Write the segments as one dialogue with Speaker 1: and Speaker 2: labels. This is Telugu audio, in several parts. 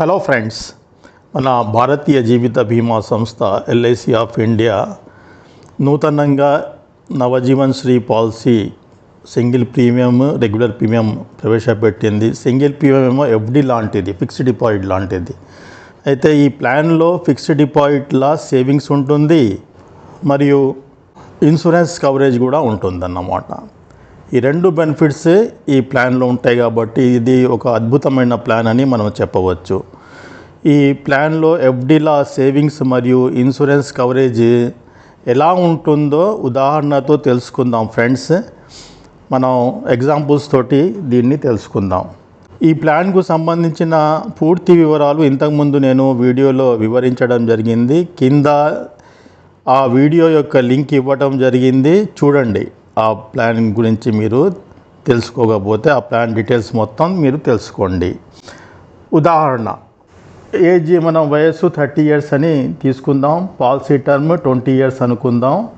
Speaker 1: హలో ఫ్రెండ్స్ మన భారతీయ జీవిత బీమా సంస్థ ఎల్ఐసి ఆఫ్ ఇండియా నూతనంగా Navajeevan Shri policy single premium regular premium ప్రవేశపెట్టింది. సింగిల్ ప్రీమియం ఏమో ఎఫ్డి లాంటిది ఫిక్స్డ్ డిపాజిట్ లాంటిది. అయితే ఈ ప్లాన్లో ఫిక్స్డ్ డిపాజిట్లా సేవింగ్స్ ఉంటుంది మరియు ఇన్సూరెన్స్ కవరేజ్ కూడా ఉంటుందన్నమాట. ఈ రెండు బెనిఫిట్స్ ఈ ప్లాన్లో ఉంటాయి కాబట్టి ఇది ఒక అద్భుతమైన ప్లాన్ అని మనం చెప్పవచ్చు. ఈ ప్లాన్లో ఎఫ్డీల సేవింగ్స్ మరియు ఇన్సూరెన్స్ కవరేజ్ ఎలా ఉంటుందో ఉదాహరణతో తెలుసుకుందాం ఫ్రెండ్స్ మనం ఎగ్జాంపుల్స్ తోటి దీన్ని తెలుసుకుందాం. ఈ ప్లాన్కు సంబంధించిన పూర్తి వివరాలు ఇంతకుముందు నేను వీడియోలో వివరించడం జరిగింది. కింద ఆ వీడియో యొక్క లింక్ ఇవ్వటం జరిగింది. చూడండి. ఆ ప్లాన్ గురించి మీరు తెలుసుకోకపోతే ఆ ప్లాన్ డీటెయిల్స్ మొత్తం మీరు తెలుసుకోండి. ఉదాహరణ ఏజ్ మనం వయస్సు థర్టీ ఇయర్స్ అని తీసుకుందాం పాలసీ టర్మ్ ట్వంటీ ఇయర్స్ అనుకుందాం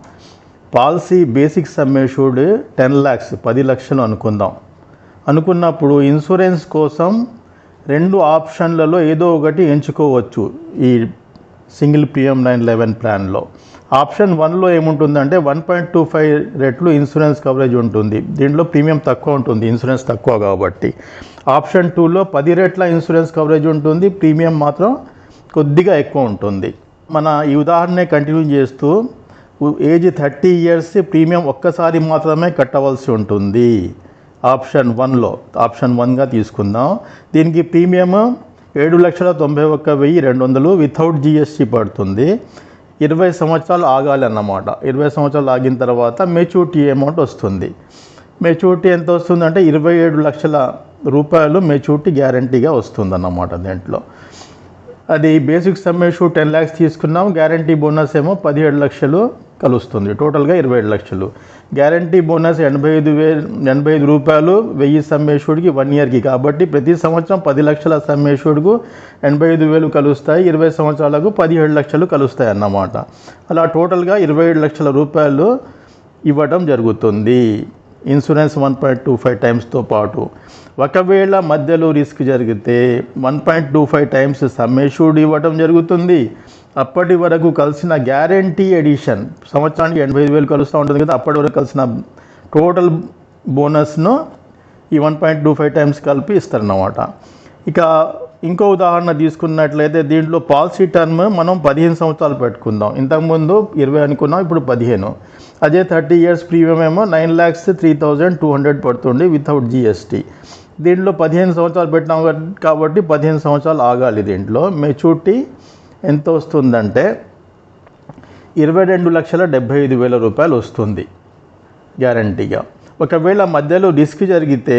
Speaker 1: policy basic sum assured ten lakhs పది లక్షలు అనుకుందాం. అనుకున్నప్పుడు ఇన్సూరెన్స్ కోసం రెండు ఆప్షన్లలో ఏదో ఒకటి ఎంచుకోవచ్చు ఈ సింగిల్ పిఎం నైన్ లెవెన్ ప్లాన్లో. ఆప్షన్ వన్లో ఏముంటుందంటే వన్ పాయింట్ టూ ఫైవ్ రెట్లు ఇన్సూరెన్స్ కవరేజ్ ఉంటుంది. దీంట్లో ప్రీమియం తక్కువ ఉంటుంది ఇన్సూరెన్స్ తక్కువ కాబట్టి. ఆప్షన్ టూలో పది రెట్ల ఇన్సూరెన్స్ కవరేజ్ ఉంటుంది ప్రీమియం మాత్రం కొద్దిగా ఎక్కువ ఉంటుంది. మన ఈ ఉదాహరణ కంటిన్యూ చేస్తూ ఏజ్ థర్టీ ఇయర్స్ ప్రీమియం ఒక్కసారి మాత్రమే కట్టవలసి ఉంటుంది. ఆప్షన్ వన్లో ఆప్షన్ వన్గా తీసుకుందాం. దీనికి ప్రీమియం ఏడు లక్షల తొంభై ఒక్క వెయ్యి రెండు వందలు వితౌట్ జిఎస్టీ పడుతుంది. ఇరవై సంవత్సరాలు ఆగాలి అన్నమాట ఇరవై సంవత్సరాలు ఆగిన తర్వాత మెచ్యూరిటీ అమౌంట్ వస్తుంది. మెచ్యూరిటీ ఎంత వస్తుందంటే ఇరవై ఏడు లక్షల రూపాయలు మెచ్యూరిటీ గ్యారంటీగా వస్తుంది అన్నమాట దీంట్లో. అది బేసిక్ సమ్మేషు టెన్ ల్యాక్స్ తీసుకున్నాం. గ్యారంటీ బోనస్ ఏమో పదిహేడు లక్షలు కలుస్తుంది. టోటల్గా ఇరవై ఏడు లక్షలు. గ్యారంటీ బోనస్ ఎనభై ఐదు వేలు ఎనభై ఐదు రూపాయలు వెయ్యి సమ్మేశ్వరుడికి వన్ ఇయర్కి కాబట్టి ప్రతి సంవత్సరం పది లక్షల సమ్మేశ్వరుడుకు ఎనభై ఐదు వేలు కలుస్తాయి. ఇరవై సంవత్సరాలకు పదిహేడు లక్షలు కలుస్తాయి అన్నమాట. అలా టోటల్గా ఇరవై ఏడు లక్షల రూపాయలు ఇవ్వడం జరుగుతుంది. Insurance one point two five టైమ్స్తో పాటు. ఒకవేళ మధ్యలో రిస్క్ జరిగితే one point two five times sum assured ఇవ్వడం జరుగుతుంది. అప్పటి వరకు కలిసిన గ్యారంటీ ఎడిషన్ సంవత్సరానికి ఎనభై ఐదు వేలు కలుస్తూ ఉంటుంది కదా అప్పటి వరకు కలిసిన టోటల్ బోనస్ను ఈ one point two five times కలిపి ఇస్తారన్నమాట. ఇక ఇంకో ఉదాహరణ తీసుకున్నట్లయితే దీంట్లో పాలసీ టర్మ్ మనం పదిహేను సంవత్సరాలు పెట్టుకుందాం. ఇంతకుముందు ఇరవై అనుకున్నాం ఇప్పుడు పదిహేను. అదే థర్టీ ఇయర్స్ ప్రీమియం ఏమో nine lakhs three thousand two hundred పడుతుంది వితౌట్ జిఎస్టీ దీంట్లో పదిహేను సంవత్సరాలు పెట్టినాం కాబట్టి పదిహేను సంవత్సరాలు ఆగాలి దీంట్లో. మెచ్యూరిటీ ఎంత వస్తుందంటే ఇరవై రెండు లక్షల డెబ్భై ఐదు వేల రూపాయలు వస్తుంది గ్యారంటీగా. ఒకవేళ మధ్యలో రిస్క్ జరిగితే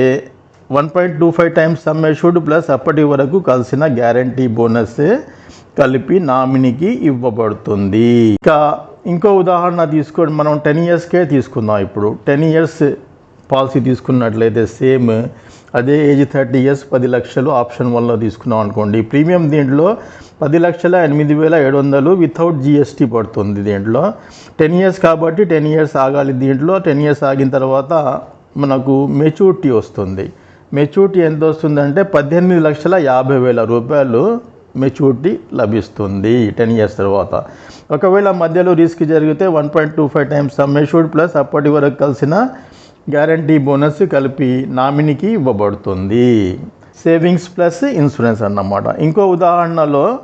Speaker 1: one point two five times sum assured plus అప్పటి వరకు కలిసిన గ్యారంటీ బోనస్ కలిపి నామినీకి ఇవ్వబడుతుంది. ఇక ఇంకో ఉదాహరణ తీసుకోండి మనం టెన్ ఇయర్స్కే తీసుకుందాం ఇప్పుడు. టెన్ ఇయర్స్ పాలసీ తీసుకున్నట్లయితే సేమ్ అదే ఏజ్ థర్టీ ఇయర్స్ పది లక్షలు ఆప్షన్ వన్లో తీసుకున్నాం అనుకోండి. ప్రీమియం దీంట్లో పది లక్షల ఎనిమిది వేల ఏడు వందలు వితౌట్ జిఎస్టీ పడుతుంది దీంట్లో. టెన్ ఇయర్స్ కాబట్టి టెన్ ఇయర్స్ ఆగాలి దీంట్లో. టెన్ ఇయర్స్ ఆగిన తర్వాత మనకు మెచ్యూరిటీ వస్తుంది. మెచ్యూరిటీ ఎంత వస్తుందంటే పద్దెనిమిది లక్షల యాభై వేల రూపాయలు మెచ్యూరిటీ లభిస్తుంది టెన్ ఇయర్స్ తర్వాత. ఒకవేళ మధ్యలో రిస్క్ జరిగితే one point two five times sum assured plus అప్పటి వరకు కలిసిన గ్యారంటీ బోనస్ కలిపి నామినీకి ఇవ్వబడుతుంది. సేవింగ్స్ ప్లస్ ఇన్సూరెన్స్ అన్నమాట. ఇంకో ఉదాహరణలో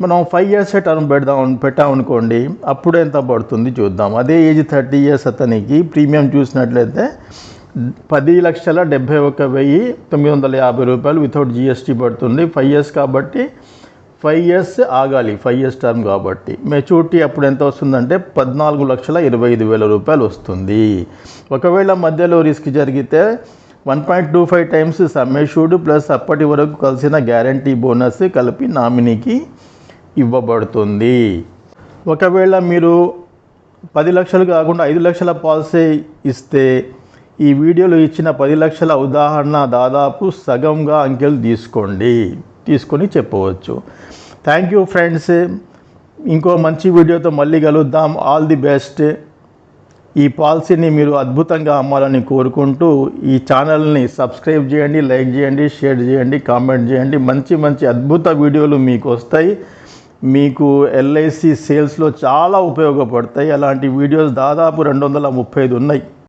Speaker 1: మనం ఫైవ్ ఇయర్స్ టర్మ్ పెడదాం పెట్టామనుకోండి అప్పుడు ఎంత పడుతుంది చూద్దాం. అదే ఏజ్ థర్టీ ఇయర్స్ అతనికి ప్రీమియం చూసినట్లయితే పది లక్షల డెబ్భై ఒక వెయ్యి తొమ్మిది వందల యాభై రూపాయలు వితౌట్ జిఎస్టీ పడుతుంది. ఫైవ్ ఇయర్స్ కాబట్టి ఫైవ్ ఇయర్స్ ఆగాలి ఫైవ్ ఇయర్స్ టర్మ్ కాబట్టి. మెచ్యూరిటీ అప్పుడు ఎంత వస్తుందంటే పద్నాలుగు లక్షల ఇరవై ఐదు వేల రూపాయలు వస్తుంది. ఒకవేళ మధ్యలో రిస్క్ జరిగితే one point two five times సమ్మేషుడ్ plus అప్పటి వరకు కలిసిన గ్యారంటీ బోనస్ కలిపి నామినీకి ఇవ్వబడుతుంది. ఒకవేళ మీరు పది లక్షలు కాకుండా ఐదు లక్షల పాలసీ ఇస్తే ఈ వీడియోలో ఇచ్చిన పది లక్షల ఉదాహరణ దాదాపు సగంగా అంకెలు తీసుకోండి. తీసుకొని చెప్పవచ్చు. థ్యాంక్ యూ ఫ్రెండ్స్ ఇంకో మంచి వీడియోతో మళ్ళీ కలుద్దాం. ఆల్ ది బెస్ట్ ఈ పాలసీని మీరు అద్భుతంగా అమ్మాలని కోరుకుంటూ ఈ ఛానల్ని సబ్స్క్రైబ్ చేయండి లైక్ చేయండి షేర్ చేయండి కామెంట్ చేయండి. మంచి మంచి అద్భుత వీడియోలు మీకు వస్తాయి. మీకు ఎల్ఐసి సేల్స్లో చాలా ఉపయోగపడతాయి. అలాంటి వీడియోస్ దాదాపు రెండు వందల ముప్పై ఐదు ఉన్నాయి.